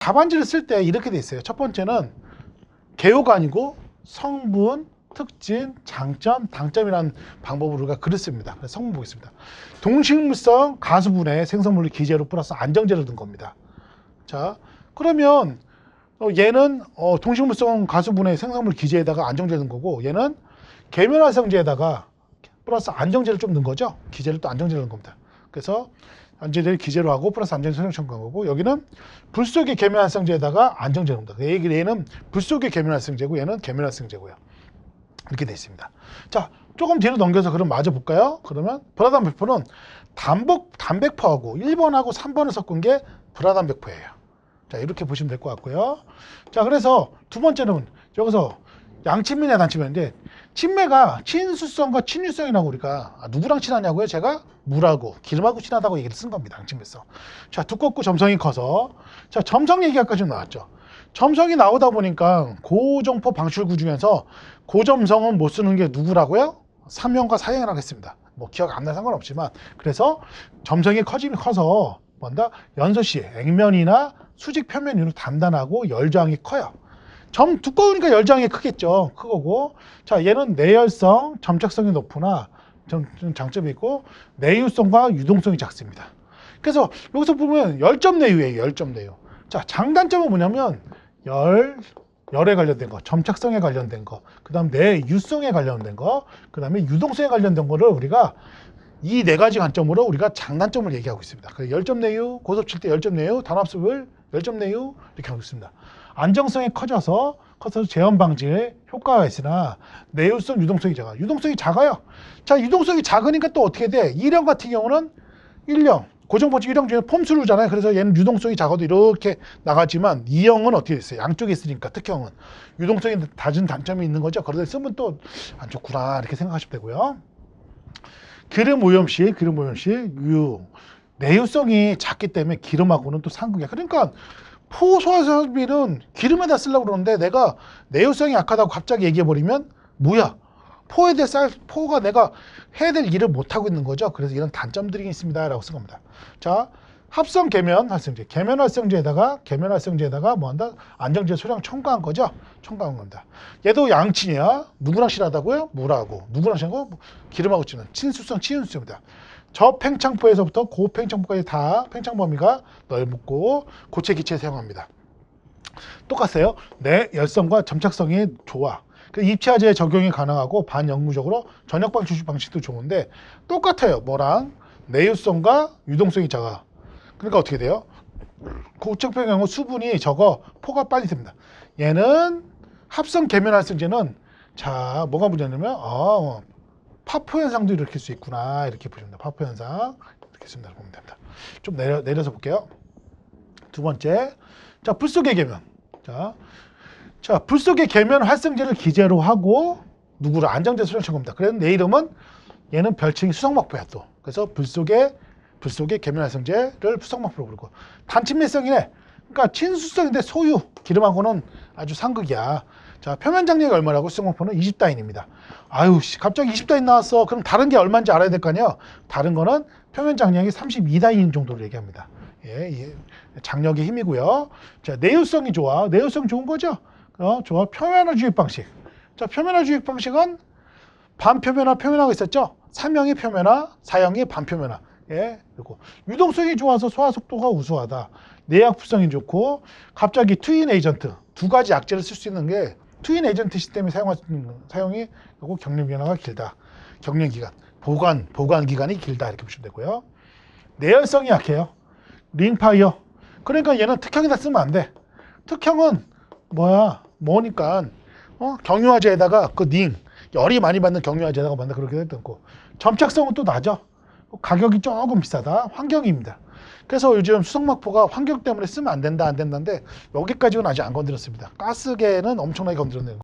답안지를 쓸 때 이렇게 돼 있어요. 첫 번째는 개요가 아니고 성분, 특징, 장점, 당점이라는 방법으로 우리가 글을 씁니다. 그래서 성분 보겠습니다. 동식물성 가수분해 생성물을 기재로 플러스 안정제를 든 겁니다. 자, 그러면 어, 얘는 어, 동식물성 가수분해 생성물 기재에다가 안정제를 든 거고 얘는 계면활성제에다가 플러스 안정제를 좀 넣은 거죠. 기재를 또 안정제를 넣은 겁니다. 그래서 안정제를 기재로 하고 플러스 첨가한 거고 여기는 불 속의 계면활성제에다가 안정제 넣는다. 얘- 얘는 불 속의 계면활성제고 얘는 계면활성제고요. 이렇게 돼 있습니다. 자, 조금 뒤로 넘겨서 그럼 마저 볼까요? 그러면 불화단 백포는 단복 단백포하고 1번하고 3번을 섞은 게 불화단 백포예요. 자, 이렇게 보시면 될 것 같고요. 자, 그래서 두 번째는 여기서 양친매나 단친매인데 친매가 친수성과 친유성이라고 우리가 아, 누구랑 친하냐고요? 제가 물하고 기름하고 친하다고 얘기를 쓴 겁니다. 양친매성. 자, 두껍고 점성이 커서 자, 점성 얘기가 좀 나왔죠. 점성이 나오다 보니까 고점포 방출구 중에서 고점성은 못 쓰는 게 누구라고요? 삼형과 사형이라고 했습니다. 뭐 기억 안 나 상관없지만 그래서 점성이 커지면 커서 뭔다 연소시 액면이나 수직 표면 위로 단단하고 열저항이 커요. 점 두꺼우니까 열저항이 크겠죠. 크고 자 얘는 내열성, 점착성이 높으나 좀, 좀 장점이 있고 내유성과 유동성이 작습니다. 그래서 여기서 보면 열점 내유예요. 열점 내유. 자 장단점은 뭐냐면 열 열에 관련된 거, 점착성에 관련된 거, 그 다음 내유성에 관련된 거, 그 다음에 유동성에 관련된 거를 우리가 이 네 가지 관점으로 우리가 장단점을 얘기하고 있습니다. 그 열점 내유, 고속 칠때 열점 내유, 단합습을 열점 내유 이렇게 하고 있습니다. 안정성이 커져서 커서 재현 방지에 효과가 있으나 내유성, 유동성이 작아. 유동성이 작아요. 자, 유동성이 작으니까 또 어떻게 돼? 1형 같은 경우는 1형 고정포지 1형 중에 폼수루잖아요. 그래서 얘는 유동성이 작아도 이렇게 나가지만 2형은 어떻게 됐어요? 양쪽에 있으니까 특형은 유동성이 낮은 단점이 있는 거죠. 그러다 쓰면 또 안 좋구나 이렇게 생각하시면 되고요. 기름 오염 시, 기름 오염 시, 유 내유성이 작기 때문에 기름하고는 또 상극이야. 그러니까 포소화설비는 기름에다 쓰려고 그러는데 내가 내유성이 약하다고 갑자기 얘기해 버리면 뭐야? 포에 대해 쌀 포가 내가 해야 될 일을 못 하고 있는 거죠. 그래서 이런 단점들이 있습니다 라고 쓴 겁니다. 자, 합성 계면 활성제, 계면 활성제에다가 계면 활성제에다가 뭐 한다? 안정제 소량 첨가한 거죠. 첨가한 겁니다. 얘도 양친이야. 누구랑 친하다고요? 물하고. 누구랑 친하고? 뭐 기름하고 친한 친수성 친유수입니다. 저 팽창포에서부터 고 팽창포까지 다 팽창 범위가 넓고 고체 기체 사용합니다. 똑같아요. 내 열성과 점착성이 좋아. 그 입체화제 적용이 가능하고 반영구적으로 전역방 추출 방식도 좋은데 똑같아요. 뭐랑 내유성과 유동성이 작아. 그러니까 어떻게 돼요? 고척병 경우 수분이 적어 포가 빨리 됩니다. 얘는 합성 계면 활성제는 자 뭐가 문제냐면 아, 파포 현상도 일으킬 수 있구나 이렇게 보시면 됩니다. 파포 현상 이렇게 씁니다. 보면 됩니다. 좀 내려 내려서 볼게요. 두 번째 자 불속의 계면 자 자, 불속의 계면 활성제를 기재로 하고 누구를 안정제 수령한 겁니다. 그래서 내 이름은 얘는 별칭이 수성막포야 또. 그래서 불속의 불속의 계면 활성제를 수성막포로 부르고 단친매성이네. 그러니까 친수성인데 소유 기름하고는 아주 상극이야. 자, 표면 장력이 얼마라고 수성막포는 20다인입니다. 아유, 씨, 갑자기 20다인 나왔어. 그럼 다른 게 얼마인지 알아야 될 거 아니야. 다른 거는 표면 장력이 32다인 정도로 얘기합니다. 예, 예, 장력의 힘이고요. 자, 내유성이 좋아. 내유성 좋은 거죠? 어, 좋아. 표면화 주입 방식. 자, 표면화 주입 방식은 반표면화, 표면화가 있었죠? 3형이 표면화, 4형이 반표면화. 예, 그리고 유동성이 좋아서 소화 속도가 우수하다. 내약품성이 좋고 갑자기 트윈 에이전트 두 가지 약제를 쓸 수 있는 게 트윈 에이전트 시스템이 거. 사용이 그리고 경련 변화가 길다. 경련 기간, 보관 보관 기간이 길다 이렇게 보시면 되고요. 내열성이 약해요. 링파이어. 그러니까 얘는 특형에다 쓰면 안 돼. 특형은 뭐야? 뭐니까 어? 경유화제에다가 그 닝 열이 많이 받는 경유화제에다가 만다 그렇게 됐고 점착성은 또 낮아. 가격이 조금 비싸다. 환경입니다. 그래서 요즘 수성막포가 환경 때문에 쓰면 안 된다 안 된다인데 여기까지는 아직 안 건드렸습니다. 가스계는 엄청나게 건드렸네요.